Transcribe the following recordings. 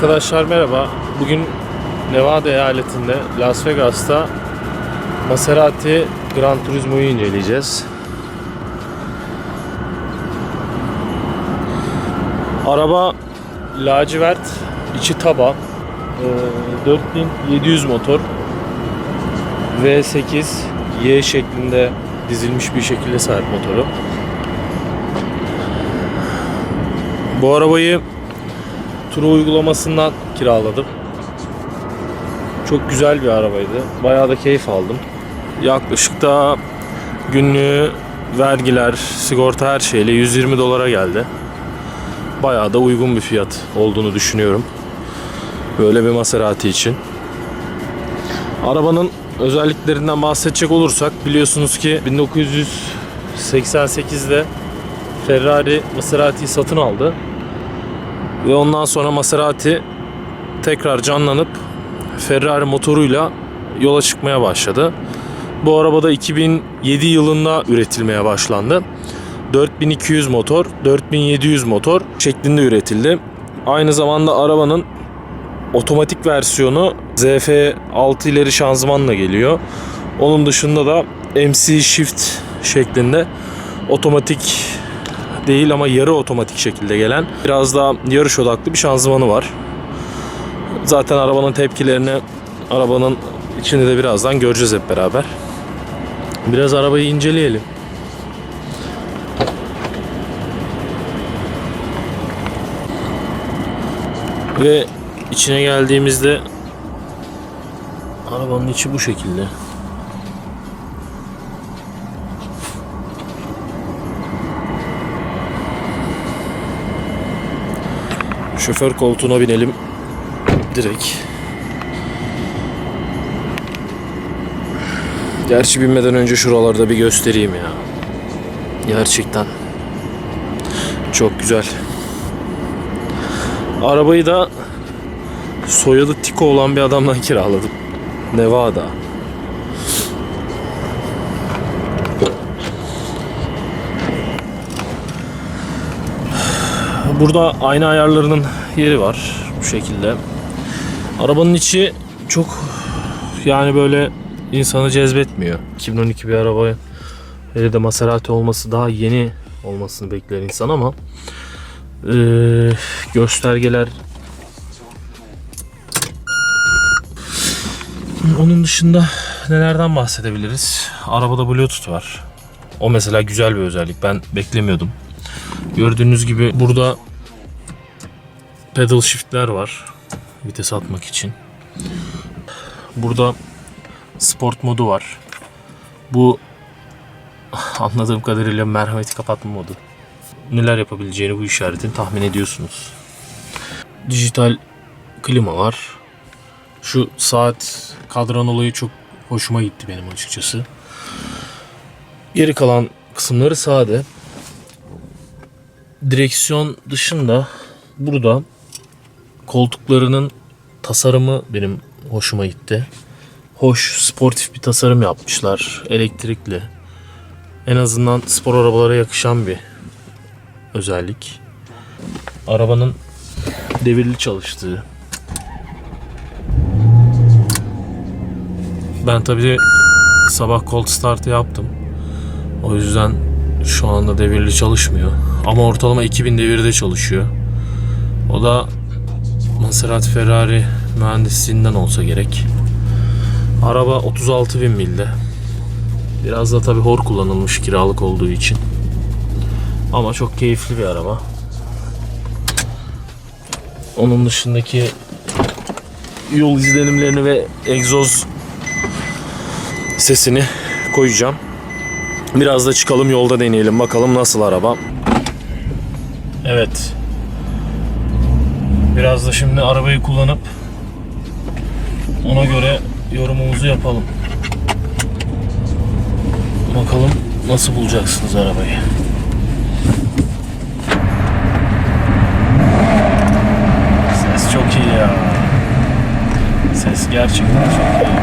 Arkadaşlar merhaba. Bugün Nevada eyaletinde Las Vegas'ta Maserati Gran Turismo'yu inceleyeceğiz. Araba lacivert, içi taba, Ee, 4700 motor, V8, Y şeklinde dizilmiş bir şekilde sahip motoru. Bu arabayı Turu uygulamasından kiraladım. Çok güzel bir arabaydı. Bayağı da keyif aldım. Yaklaşık da günlüğü vergiler, sigorta her şeyle 120 dolara geldi. Bayağı da uygun bir fiyat olduğunu düşünüyorum. Böyle bir Maserati için. Arabanın özelliklerinden bahsedecek olursak biliyorsunuz ki 1988'de Ferrari Maserati'yi satın aldı. Ve ondan sonra Maserati tekrar canlanıp Ferrari motoruyla yola çıkmaya başladı. Bu arabada 2007 yılında üretilmeye başlandı. 4200 motor, 4700 motor şeklinde üretildi. Aynı zamanda arabanın otomatik versiyonu ZF6 ileri şanzımanla geliyor. Onun dışında da MC Shift şeklinde otomatik değil ama yarı otomatik şekilde gelen biraz daha yarış odaklı bir şanzımanı var. Zaten arabanın tepkilerini arabanın içinde de birazdan göreceğiz hep beraber. Biraz arabayı inceleyelim. Ve içine geldiğimizde arabanın içi bu şekilde. Şoför koltuğuna binelim. Direkt. Gerçi binmeden önce şuralarda bir göstereyim ya. Gerçekten. Çok güzel. Arabayı da soyadı Tiko olan bir adamdan kiraladım. Nevada. Burada ayna ayarlarının yeri var bu şekilde. Arabanın içi çok yani böyle insanı cezbetmiyor. 2012 bir araba hele de Maserati olması daha yeni olmasını bekler insan ama eee, göstergeler onun dışında nelerden bahsedebiliriz? Arabada Bluetooth var. O mesela güzel bir özellik. Ben beklemiyordum. Gördüğünüz gibi burada pedal shift'ler var. Vites atmak için. Burada sport modu var. Bu anladığım kadarıyla merhameti kapatma modu. Neler yapabileceğini bu işaretin tahmin ediyorsunuz. Dijital klima var. Şu saat kadran olayı çok hoşuma gitti benim açıkçası. Geri kalan kısımları sade. Direksiyon dışında burada koltuklarının tasarımı benim hoşuma gitti. Hoş, sportif bir tasarım yapmışlar. Elektrikli. En azından spor arabalara yakışan bir özellik. Arabanın devirli çalıştığı. Ben tabii sabah cold start'ı yaptım. O yüzden şu anda devirli çalışmıyor. Ama ortalama 2000 devirde çalışıyor. O da Maserati Ferrari mühendisliğinden olsa gerek. Araba 36 bin milde. Biraz da tabii hor kullanılmış kiralık olduğu için. Ama çok keyifli bir araba. Onun dışındaki yol izlenimlerini ve egzoz sesini koyacağım. Biraz da çıkalım yolda deneyelim bakalım nasıl araba. Evet. Biraz da şimdi arabayı kullanıp ona göre yorumumuzu yapalım. Bakalım nasıl bulacaksınız arabayı. Ses çok iyi ya. Ses gerçekten çok iyi.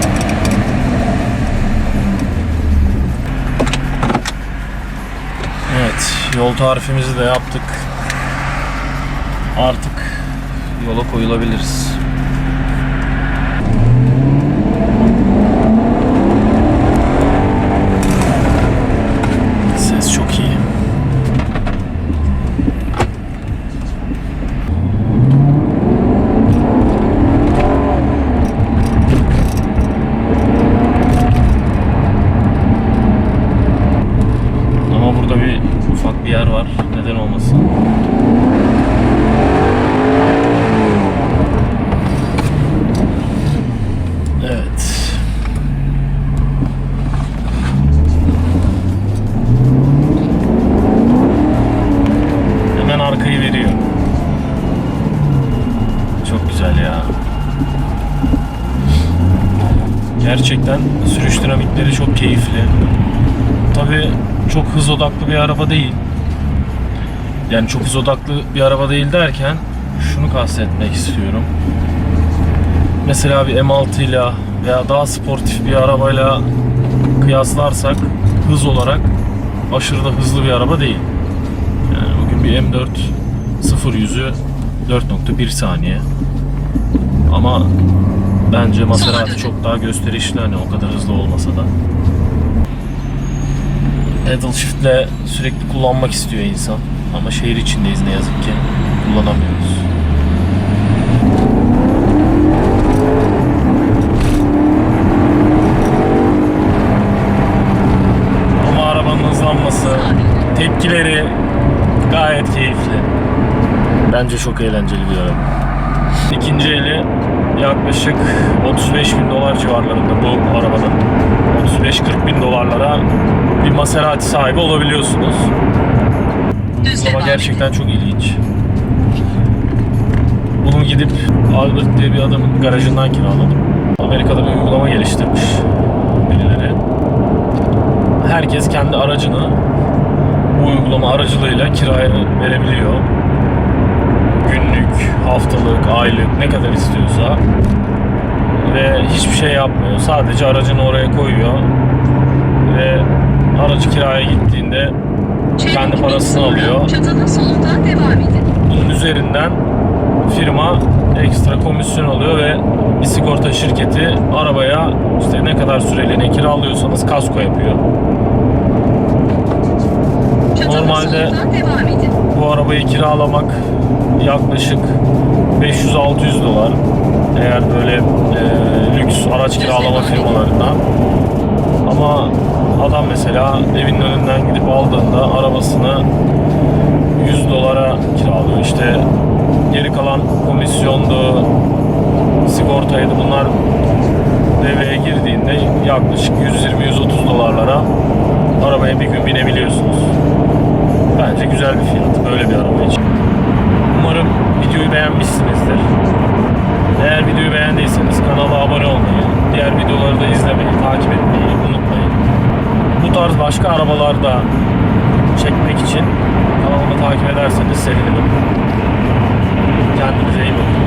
Evet, yol tarifimizi de yaptık. Artık yola koyulabiliriz. Gerçekten sürüş dinamikleri çok keyifli. Tabii çok hız odaklı bir araba değil. Yani çok hız odaklı bir araba değil derken şunu kastetmek istiyorum. Mesela bir M6 ile veya daha sportif bir arabayla kıyaslarsak hız olarak aşırı da hızlı bir araba değil. Yani bugün bir M4 0 yüzü 4.1 saniye. Ama bence Maserati çok daha gösterişli hani o kadar hızlı olmasa da. Pedal shift'le sürekli kullanmak istiyor insan. Ama şehir içindeyiz ne yazık ki. Kullanamıyoruz. Ama arabanın hızlanması, tepkileri gayet keyifli. Bence çok eğlenceli bir araba. İkinci eli yaklaşık 35 bin dolar civarlarında bu arabanın. 35-40 bin dolarlara bir Maserati sahibi olabiliyorsunuz. Ama gerçekten çok ilginç. Bunu gidip Albert diye bir adamın garajından kiraladım. Amerika'da bir uygulama geliştirmiş birileri. Herkes kendi aracını bu uygulama aracılığıyla kiraya verebiliyor. Günlük, haftalık, aylık ne kadar istiyorsa ve hiçbir şey yapmıyor. Sadece aracını oraya koyuyor ve aracı kiraya gittiğinde kendi parasını alıyor. Çatanın solundan devam edin. Bunun üzerinden firma ekstra komisyon alıyor ve bir sigorta şirketi arabaya işte ne kadar süreliğine kiralıyorsanız kasko yapıyor. Çatanın Normalde- solundan devam edin. Bu arabayı kiralamak yaklaşık 500-600 dolar. Eğer böyle e, lüks araç kiralama firmalarından. Ama adam mesela evinin önünden gidip aldığında arabasını 100 dolara kiralıyor. İşte geri kalan komisyondu, sigortaydı bunlar devreye girdiğinde yaklaşık 120-130 dolarlara arabaya bir gün binebiliyorsunuz. Bence güzel bir fiyat böyle bir araba için. Umarım videoyu beğenmişsinizdir. Eğer videoyu beğendiyseniz kanala abone olmayı, diğer videoları da izlemeyi, takip etmeyi unutmayın. Bu tarz başka arabalarda çekmek için kanalımı takip ederseniz sevinirim. Kendinize iyi bakın.